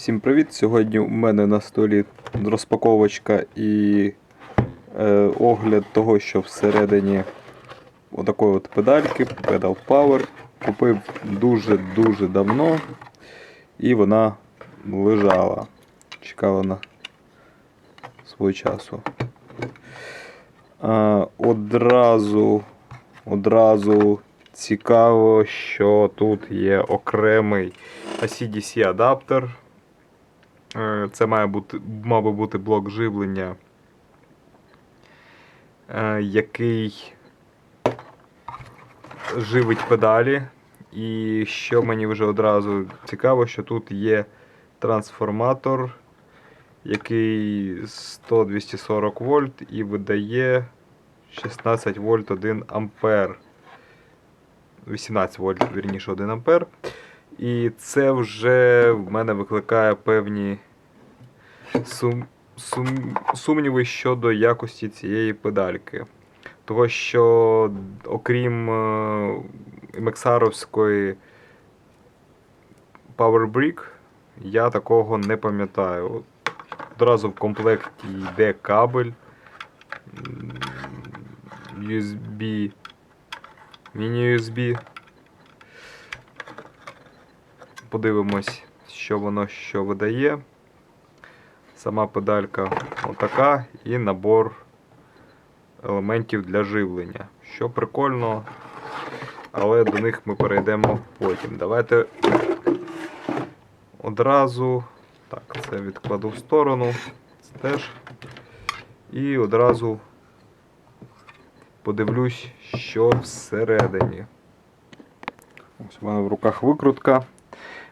Всім привіт! Сьогодні у мене на столі розпаковочка і е, огляд того, що всередині отакої от педальки, Pedal Power. Купив дуже-дуже давно і вона лежала, чекала на свого часу. А, одразу, одразу цікаво, що тут є окремий ACDC адаптер. Е, Це має бути, мав би бути блок живлення, е, який живить педалі. І що мені вже одразу цікаво, що тут є трансформатор, який 100-240 вольт і видає 16 вольт 1 ампер. 18 вольт, вірніше 1 ампер. І це вже в мене викликає певні сум, сум, сумніви щодо якості цієї педальки. Того, що окрім е, мексаровської Power Brick, я такого не пам'ятаю. Одразу в комплекті йде кабель USB, міні-USB. Подивимось, що воно що видає. Сама педалька отака і набор елементів для живлення. Що прикольно, але до них ми перейдемо потім. Давайте одразу. Так, це відкладу в сторону. Це теж. І одразу подивлюсь, що всередині. Ось у мене в руках викрутка.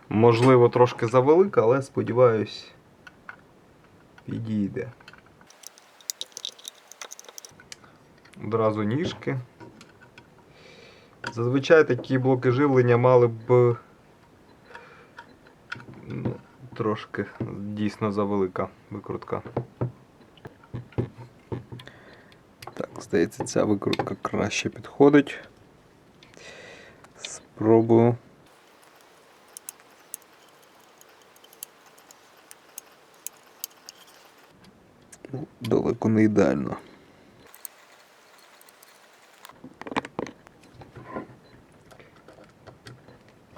Можливо, трошки завелика, але сподіваюсь, підійде. Одразу ніжки. Зазвичай такі блоки живлення мали б ну, трошки дійсно завелика викрутка. Так, здається, ця викрутка краще підходить. Спробую. Ну, далеко не ідеально.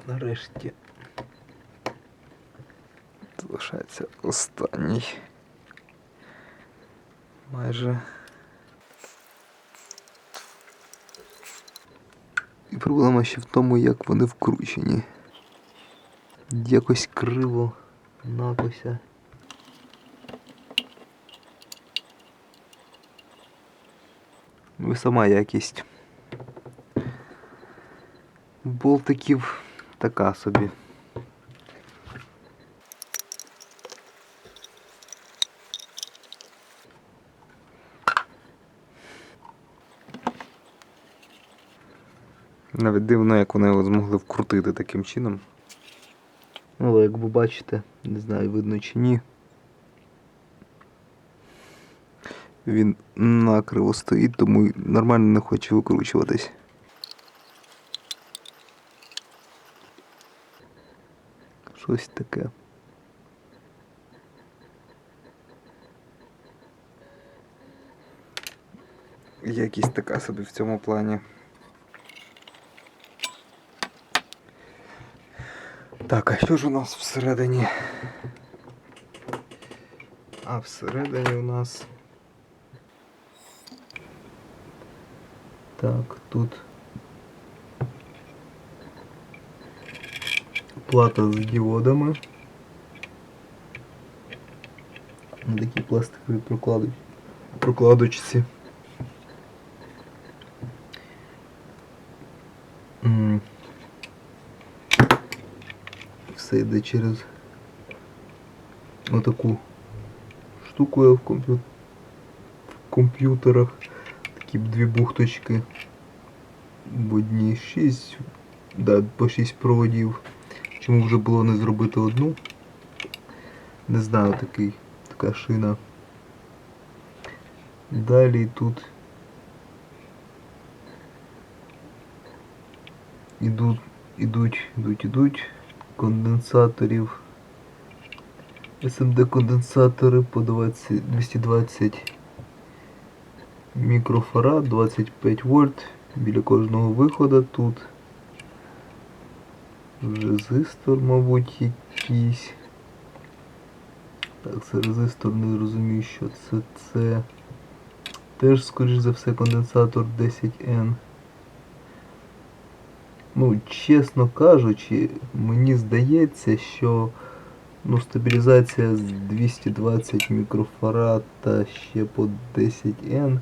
Нарешті залишається останній. Майже. І проблема ще в тому, як вони вкручені. Якось криво, накося. Ну і сама якість. Болтиків така собі. Навіть дивно, як вони його змогли вкрутити таким чином. Але як ви бачите, не знаю, видно чи ні. Він накриво стоїть, тому нормально не хоче викручуватись. Щось таке. Якість така собі в цьому плані. Так, а що ж у нас всередині? А всередині у нас. Так, тут плата з діодами. На такі пластикові проклади... прокладочці. Все йде через отаку штуку я в комп'ю- в комп'ютерах. Такі дві бухточки. В одній 6, да, по 6 проводів. Чому вже було не зробити одну? Не знаю такий, така шина. Далі тут ідуть, ідуть, ідуть, ідуть конденсаторів SMD конденсатори по 20, 220 мікрофарад, 25 вольт біля кожного виходу тут. Резистор, мабуть, якийсь. Так, це резистор, не розумію, що це це. Теж, скоріш за все, конденсатор 10N. Ну, чесно кажучи, мені здається, що ну, стабілізація з 220 мікрофарад та ще по 10N м,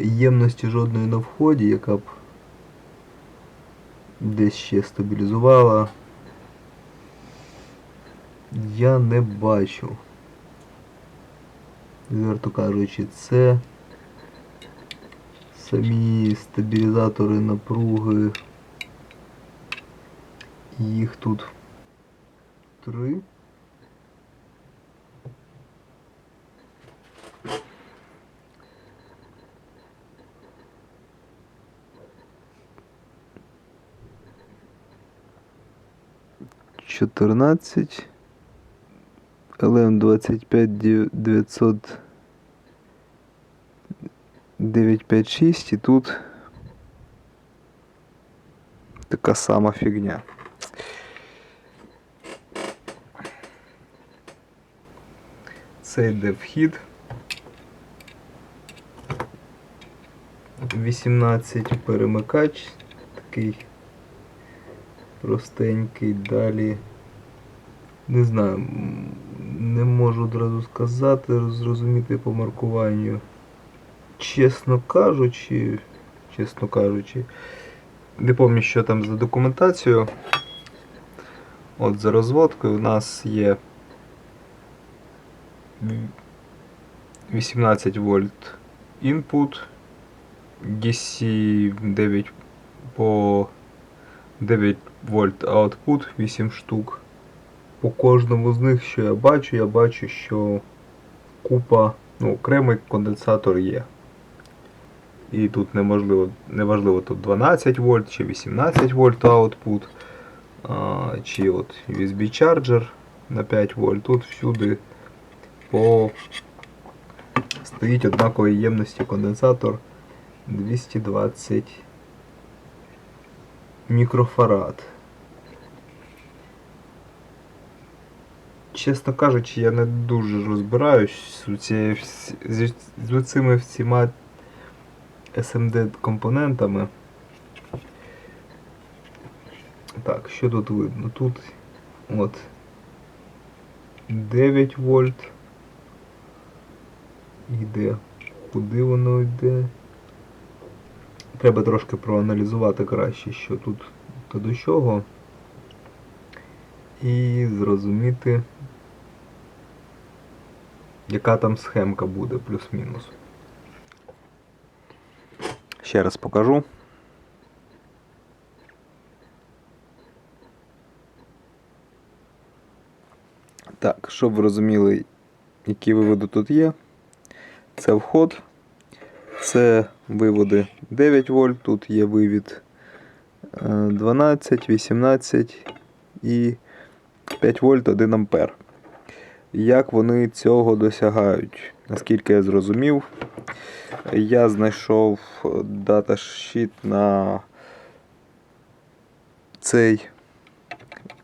ємності жодної на вході, яка б десь ще стабілізувала, я не бачу. Відверто кажучи, це самі стабілізатори напруги. Їх тут три. Чотирнадцять. ЛМ 25 900 956 і тут така сама фігня. Це йде вхід. 18 перемикач, такий простенький, далі. Не знаю, не можу одразу сказати, зрозуміти по маркуванню. Чесно кажучи, чесно кажучи, не пам'ятаю, що там за документацією. От за розводкою у нас є 18 вольт input, DC 9 по 9 вольт output 8 штук. По кожному з них, що я бачу, я бачу, що купа, ну, окремий конденсатор є. І тут неможливо, неважливо тут 12 вольт чи 18 вольт output, а, чи от USB чарджер на 5 вольт. Тут всюди по стоїть однакової ємності конденсатор 220 мікрофарад. Чесно кажучи, я не дуже розбираюсь з, цією цими всіма SMD компонентами. Так, що тут видно? Тут от 9 вольт. Йде. Куди воно йде? Треба трошки проаналізувати краще, що тут та до чого. І зрозуміти, яка там схемка буде, плюс-мінус. Ще раз покажу. Так, щоб ви розуміли, які виводи тут є. Це вход, це виводи 9 вольт, тут є вивід е, 12, 18 і 5 вольт 1 ампер. Як вони цього досягають? Наскільки я зрозумів, я знайшов даташіт на цей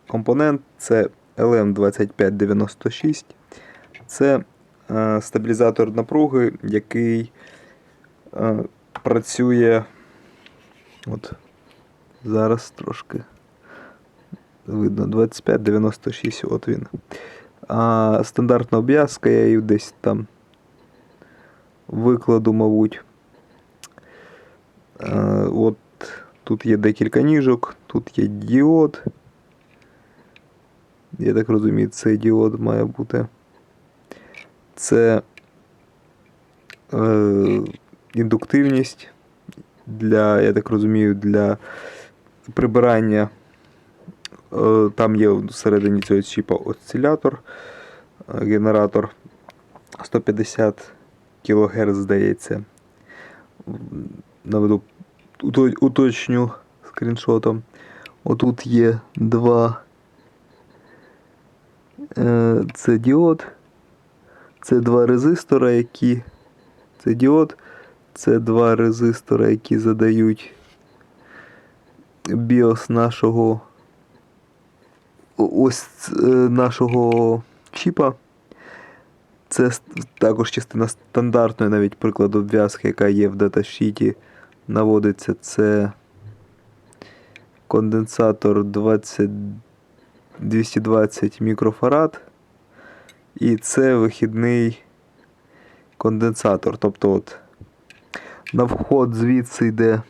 компонент. Це LM2596. Це е, стабілізатор напруги, який е, працює. От зараз трошки видно 2596, от він. А стандартна обв'язка, я її десь там викладу, мабуть. Е, от тут є декілька ніжок, тут є діод. Я так розумію, цей діод має бути. Це е, індуктивність для, я так розумію, для прибирання. Е, Там є всередині цього чіпа осцилятор, е, генератор 150 кГц, здається. Наведу уточню скріншотом. Отут є два Е, Це діод. Це два резистора, які. Це діод. Це два резистора, які задають біос нашого. Ось е, нашого чіпа. Це також частина стандартної навіть прикладу обв'язки, яка є в даташіті. Наводиться це конденсатор 20, 220 мікрофарад. І це вихідний конденсатор. Тобто от на вход звідси йде.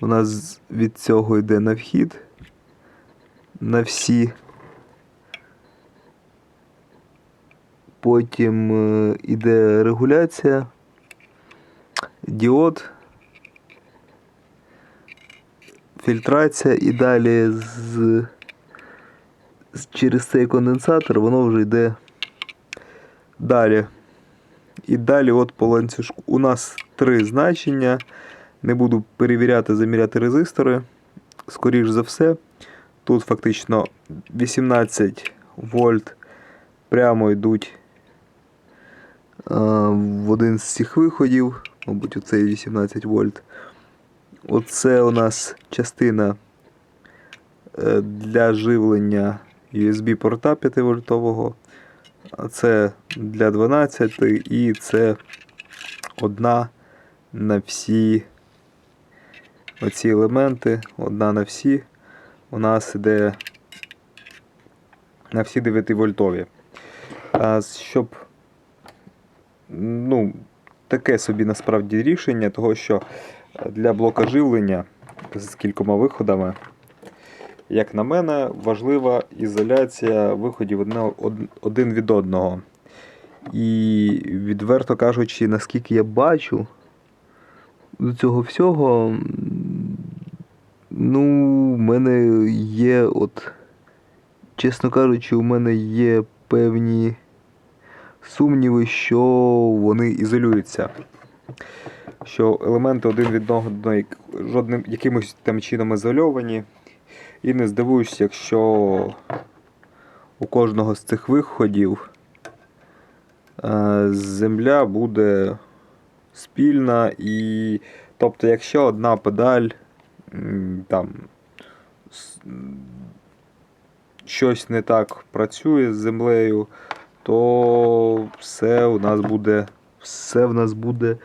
У нас від цього йде на вхід. На всі. Потім е, іде регуляція, діод, фільтрація і далі з, через цей конденсатор воно вже йде далі. І далі от по ланцюжку. У нас три значення. Не буду перевіряти, заміряти резистори. Скоріш за все. Тут фактично 18 вольт прямо йдуть а, в один з цих виходів. Мабуть, оцей 18 вольт. Оце у нас частина е, для живлення USB порта 5 вольтового. А Це для 12 і це одна на всі оці елементи, одна на всі. У нас іде на всі 9 вольтові. А щоб ну, таке собі насправді рішення, того що для блока живлення з кількома виходами, як на мене, важлива ізоляція виходів один від одного. І відверто кажучи, наскільки я бачу до цього всього, ну, в мене є, от, чесно кажучи, у мене є певні сумніви, що вони ізолюються. Що елементи один від одного жодним якимось там чином ізольовані. І не здивуюсь, якщо у кожного з цих виходів е, земля буде спільна і. Тобто, якщо одна педаль там щось не так працює з землею, то все у нас буде. Все в нас буде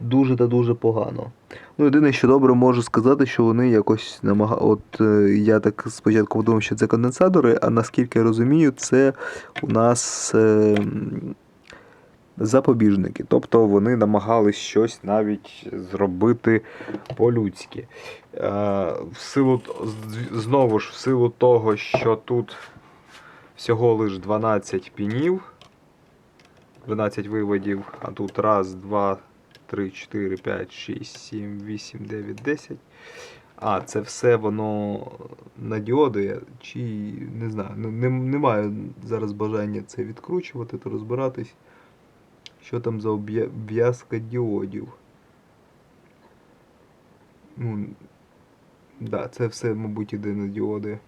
дуже та дуже погано. Ну, єдине, що добре можу сказати, що вони якось намага... От е, я так спочатку подумав, що це конденсатори, а наскільки я розумію, це у нас е, запобіжники. Тобто вони намагались щось навіть зробити по-людськи. Е, в силу, знову ж, в силу того, що тут всього лиш 12 пінів, 12 виводів, а тут раз, два, 3, 4, 5, 6, 7, 8, 9, 10. А, це все воно на діоди, чи не знаю, не, немає зараз бажання це відкручувати та розбиратись, що там за обв'язка діодів. Ну, да, це все, мабуть, іде на діоди.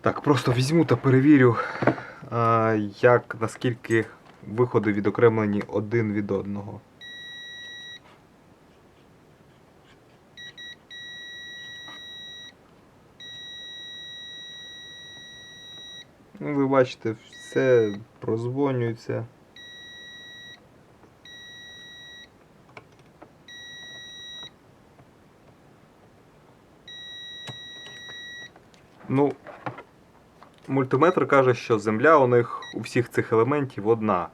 Так, просто візьму та перевірю, як наскільки виходи відокремлені один від одного. Ну, ви бачите, все прозвонюється. Ну, мультиметр каже, що земля у них у всіх цих елементів одна.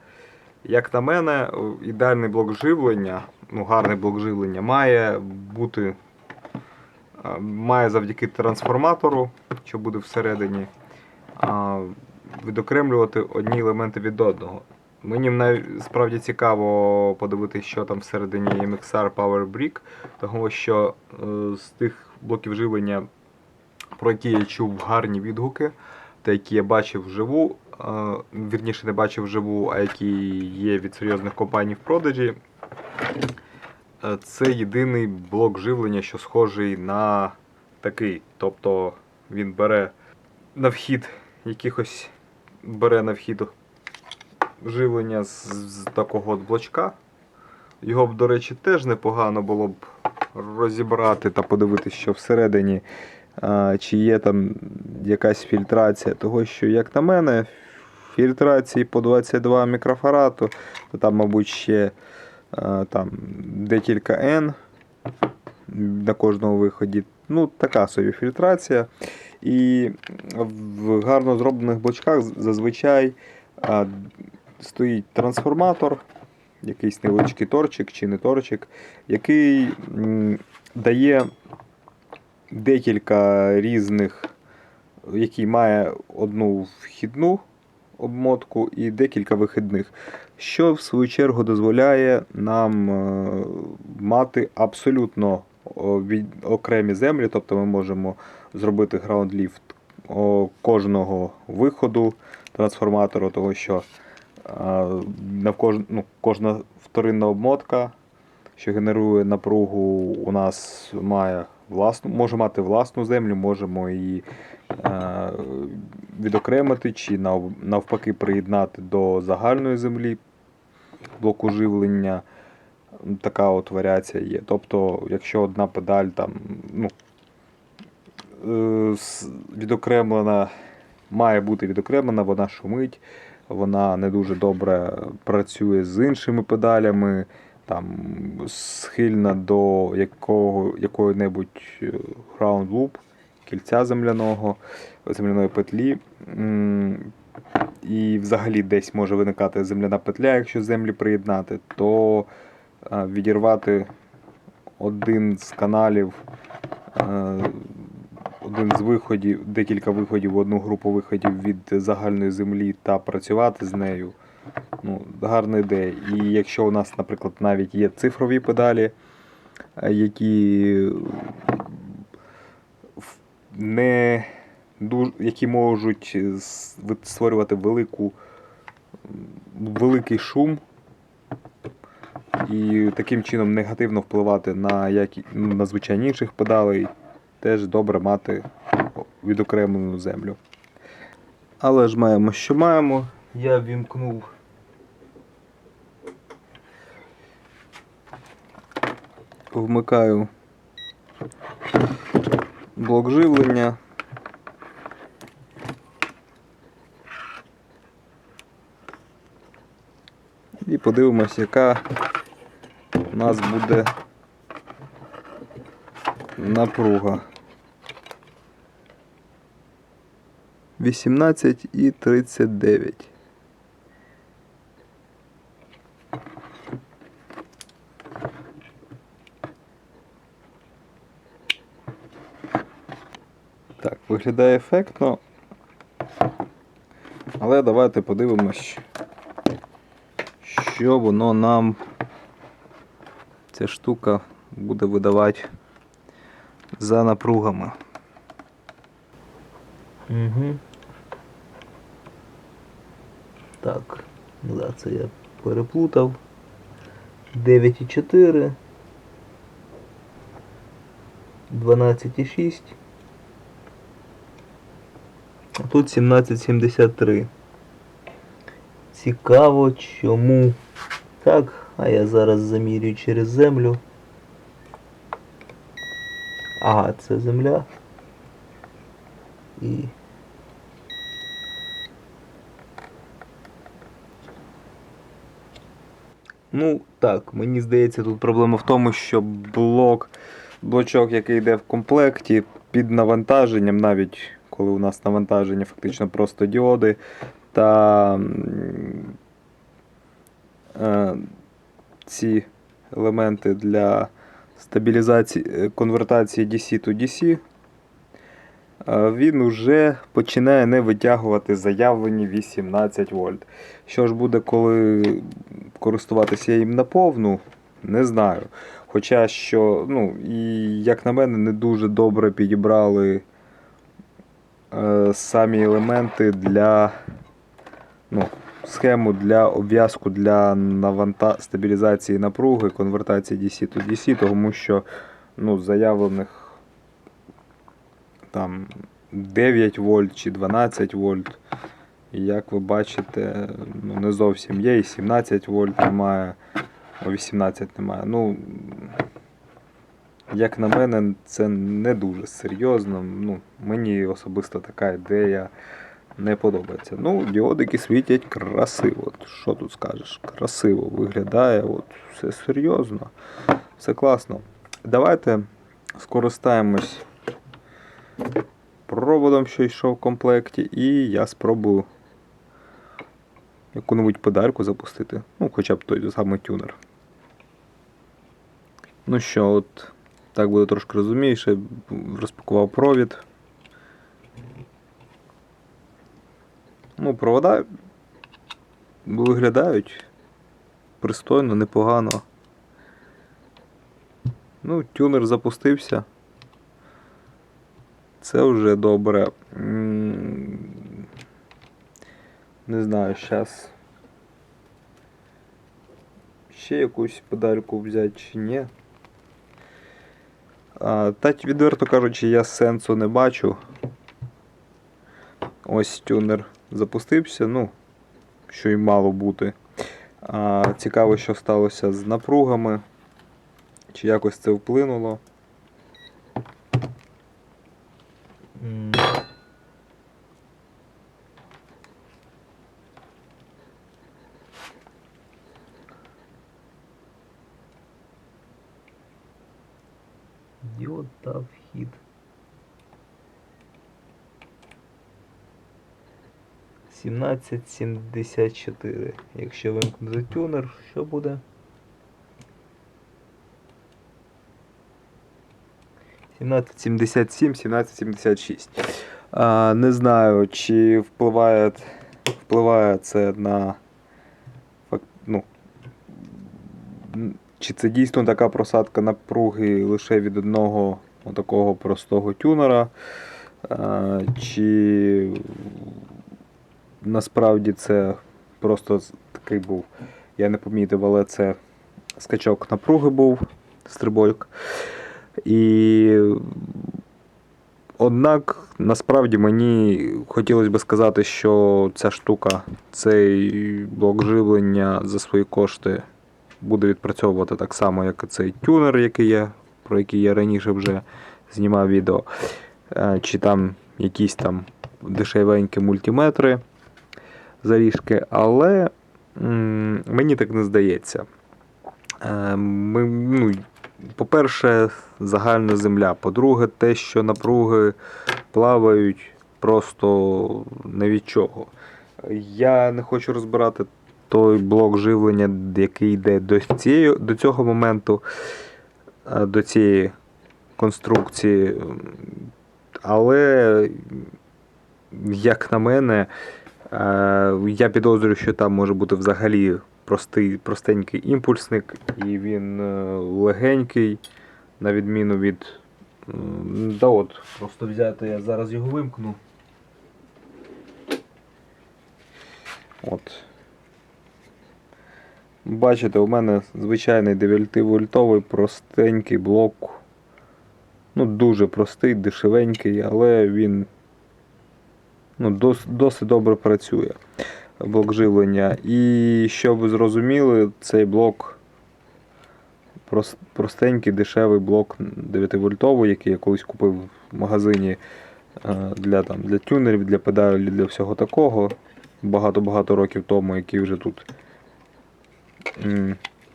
Як на мене, ідеальний блок живлення, ну гарний блок живлення, має бути має завдяки трансформатору, що буде всередині, відокремлювати одні елементи від одного. Мені нав- справді цікаво подивитися, що там всередині MXR Power Brick, тому що е, з тих блоків живлення, про які я чув гарні відгуки, та які я бачив вживу, е, вірніше не бачив вживу, а які є від серйозних компаній в продажі. Е, Це єдиний блок живлення, що схожий на такий. Тобто він бере на вхід якихось бере на вхід живлення з, з такого от блочка. Його б, до речі, теж непогано було б розібрати та подивитися, що всередині, а, чи є там якась фільтрація. Того, що, як на мене, фільтрації по 22 мікрофарату, то там, мабуть, ще а, там, декілька N на кожному виході. Ну, така собі фільтрація. І в гарно зроблених блочках зазвичай а, стоїть трансформатор, якийсь невеличкий торчик чи не торчик, який м, дає декілька різних, який має одну вхідну обмотку і декілька вихідних, що в свою чергу дозволяє нам е, мати абсолютно окремі землі, тобто ми можемо зробити граунд-ліфт кожного виходу трансформатору, того що ну, кожна вторинна обмотка, що генерує напругу, у нас має власну, може мати власну землю, можемо її е, відокремити чи нав- навпаки приєднати до загальної землі блоку живлення. Така от варіація є. Тобто, якщо одна педаль там, ну, е, відокремлена, має бути відокремлена, вона шумить, вона не дуже добре працює з іншими педалями, там схильна до якого, якої-небудь е, ground loop, кільця земляного, земляної петлі. І взагалі десь може виникати земляна петля, якщо землі приєднати, то відірвати один з каналів, е, один з виходів, декілька виходів одну групу виходів від загальної землі та працювати з нею. Ну, гарна ідея. І якщо у нас, наприклад, навіть є цифрові педалі, е, які не які можуть створювати велику, великий шум і таким чином негативно впливати на, які, на звучання інших педалей, теж добре мати відокремлену землю. Але ж маємо, що маємо. Я вімкнув вмикаю блок живлення. І подивимось, яка у нас буде напруга. 18 і 39. Так, виглядає ефектно. Але давайте подивимось, що воно нам ця штука буде видавати за напругами. Угу. Так, да, це я переплутав. 9,4. 12,6. А тут 17,73. Цікаво чому. Так, а я зараз замірюю через землю. Ага, це земля. І Ну так, мені здається, тут проблема в тому, що блок, блочок, який йде в комплекті, під навантаженням, навіть коли у нас навантаження фактично просто діоди, та е, ці елементи для стабілізації е, конвертації DC to DC, е, він уже починає не витягувати заявлені 18 вольт. Що ж буде, коли користуватися їм наповну, не знаю. Хоча що, ну, і як на мене, не дуже добре підібрали е, самі елементи для ну, схему для обв'язку для наванта... стабілізації напруги, конвертації DC to DC, тому що ну, заявлених там 9 вольт чи 12 вольт. Як ви бачите, ну, не зовсім є, і 17 вольт немає, о, 18 немає. Ну, як на мене, це не дуже серйозно. Ну, мені особисто така ідея не подобається. Ну, діодики світять красиво. Що тут скажеш? Красиво виглядає, от все серйозно, все класно. Давайте скористаємось проводом, що йшов в комплекті, і я спробую яку-небудь педальку запустити. Ну, хоча б той самий тюнер. Ну що, от так буде трошки розумніше. Розпакував провід. Ну, провода виглядають пристойно, непогано. Ну, тюнер запустився. Це вже добре. Не знаю, зараз. Ще якусь педальку взяти чи ні. А, та відверто кажучи, я сенсу не бачу. Ось тюнер запустився, ну, що й мало бути. А, Цікаво, що сталося з напругами, чи якось це вплинуло. Діод та вхід. 1774. Якщо вимкнути тюнер, що буде? 1777, 1776. А, Не знаю, чи впливає впливає це на ну, чи це дійсно така просадка напруги лише від одного такого простого тюнера, чи насправді це просто такий був. Я не помітив, але це скачок напруги був, стрибок. І однак насправді мені хотілося б сказати, що ця штука, цей блок живлення за свої кошти буде відпрацьовувати так само, як і цей тюнер, який я, про який я раніше вже знімав відео, Е, чи там якісь там дешевенькі мультиметри заріжки, але мені так не здається. Е, Ми, ну, по-перше, загальна земля. По-друге, те, що напруги плавають просто не від чого. Я не хочу розбирати той блок живлення, який йде до, цієї, до цього моменту, е, до цієї конструкції. Але, як на мене, я підозрюю, що там може бути взагалі простий, простенький імпульсник, і він е, легенький, на відміну від. Да от, просто взяти, я зараз його вимкну. От. Бачите, у мене звичайний 9-вольтовий простенький блок. Ну, дуже простий, дешевенький, але він ну, дос, досить добре працює. Блок живлення. І щоб ви зрозуміли, цей блок прос- простенький, дешевий блок 9-вольтовий, який я колись купив в магазині е, для, там, для тюнерів, для педалей, для всього такого. Багато-багато років тому, який вже тут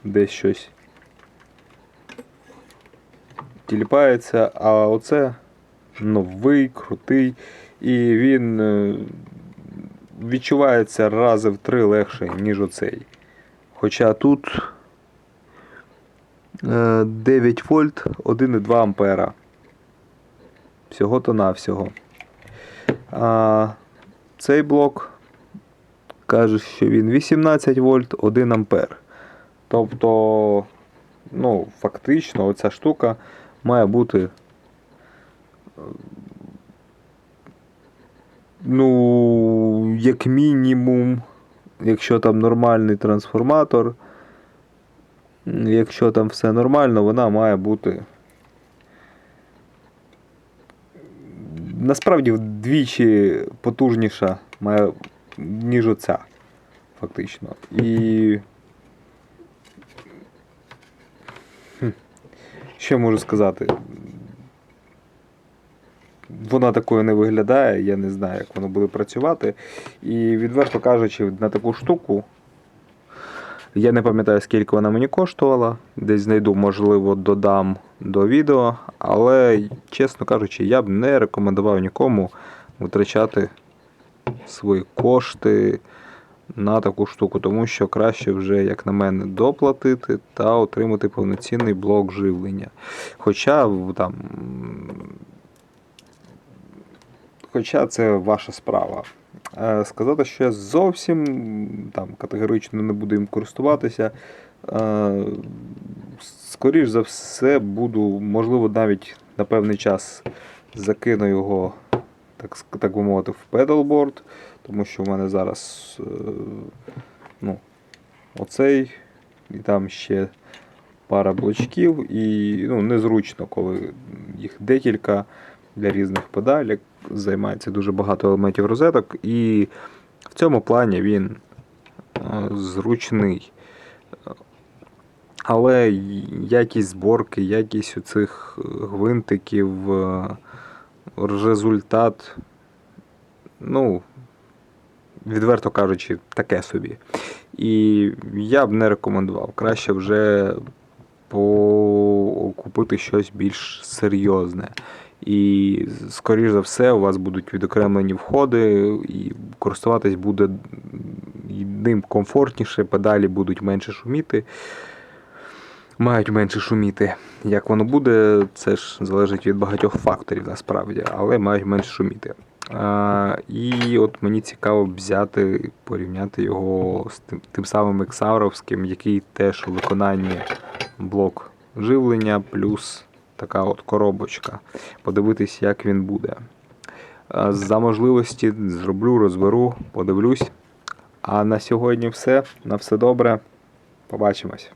десь щось тіліпається. А оце новий, крутий. І він е, відчувається рази в три легше, ніж оцей. Хоча тут е, 9 вольт 1,2 ампера. Всього-то навсього. А цей блок каже, що він 18 вольт 1 ампер. Тобто, ну, фактично, оця штука має бути. Ну, як мінімум, якщо там нормальний трансформатор, якщо там все нормально, вона має бути. насправді вдвічі потужніша, має, ніж оця, фактично. І. Що я можу сказати? Вона такою не виглядає, я не знаю, як воно буде працювати. І відверто кажучи, на таку штуку. Я не пам'ятаю, скільки вона мені коштувала. Десь знайду, можливо, додам до відео. Але, чесно кажучи, я б не рекомендував нікому витрачати свої кошти на таку штуку, тому що краще вже, як на мене, доплатити та отримати повноцінний блок живлення. Хоча там. Хоча це ваша справа. Е, Сказати, що я зовсім там категорично не буду їм користуватися. Е, Скоріш за все, буду, можливо, навіть на певний час закину його, так, так би мовити, в педалборд, тому що в мене зараз е, ну, оцей, і там ще пара блочків, і ну, незручно, коли їх декілька для різних педалек, займається дуже багато елементів розеток, і в цьому плані він е, зручний. Але якість зборки, якість у цих гвинтиків, е, результат, ну, відверто кажучи, таке собі. І я б не рекомендував. Краще вже по- купити щось більш серйозне. І, скоріш за все, у вас будуть відокремлені входи, і користуватись буде ним комфортніше, педалі будуть менше шуміти мають менше шуміти. Як воно буде, це ж залежить від багатьох факторів насправді, але мають менше шуміти. А, і от мені цікаво взяти, порівняти його з тим, тим самим Ексауровським, який теж у виконанні блок живлення, плюс така от коробочка. Подивитись, як він буде. За можливості зроблю, розберу, подивлюсь. А на сьогодні все. На все добре. Побачимось.